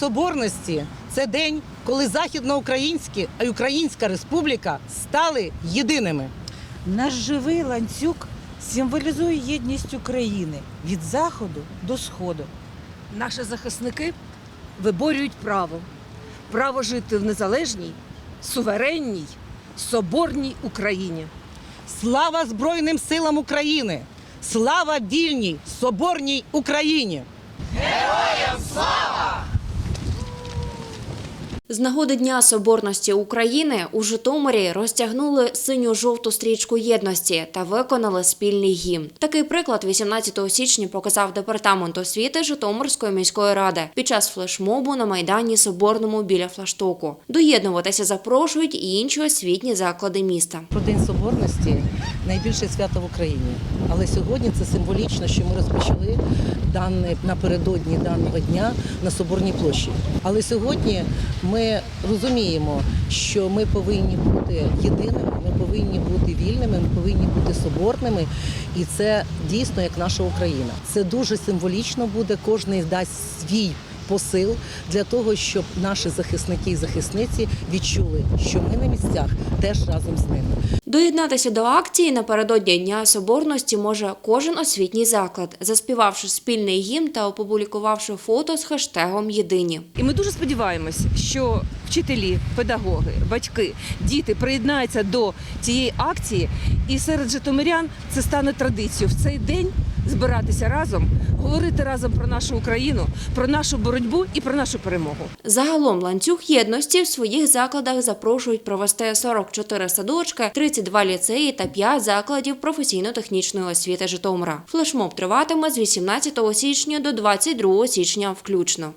Соборності це день, коли Західноукраїнські і Українська Республіка стали єдиними. Наш живий ланцюг символізує єдність України від заходу до сходу. Наші захисники виборюють право. Право жити в незалежній, суверенній, соборній Україні. Слава Збройним силам України! Слава вільній соборній Україні! З нагоди Дня Соборності України у Житомирі розтягнули синьо-жовту стрічку єдності та виконали спільний гімн. Такий приклад 18 січня показав департамент освіти Житомирської міської ради під час флешмобу на майдані Соборному біля флаштоку. Доєднуватися запрошують і інші освітні заклади міста. Про День Соборності найбільше свято в Україні. Але сьогодні це символічно, що ми розпочали дане напередодні даного дня на Соборній площі. Але сьогодні ми розуміємо, що ми повинні бути єдиними, ми повинні бути вільними, ми повинні бути соборними, і це дійсно як наша Україна. Це дуже символічно буде. Кожний дасть свій посил для того, щоб наші захисники і захисниці відчули, що ми на місцях теж разом з ними. Доєднатися до акції напередодні Дня Соборності може кожен освітній заклад, заспівавши спільний гімн та опублікувавши фото з хештегом Єдині. І ми дуже сподіваємось, що вчителі, педагоги, батьки, діти приєднаються до цієї акції, і серед житомирян це стане традицією в цей день збиратися разом, говорити разом про нашу Україну, про нашу боротьбу і про нашу перемогу. Загалом ланцюг єдності в своїх закладах запрошують провести 44 садочки, 32 ліцеї та 5 закладів професійно-технічної освіти Житомира. Флешмоб триватиме з 18 січня до 22 січня включно.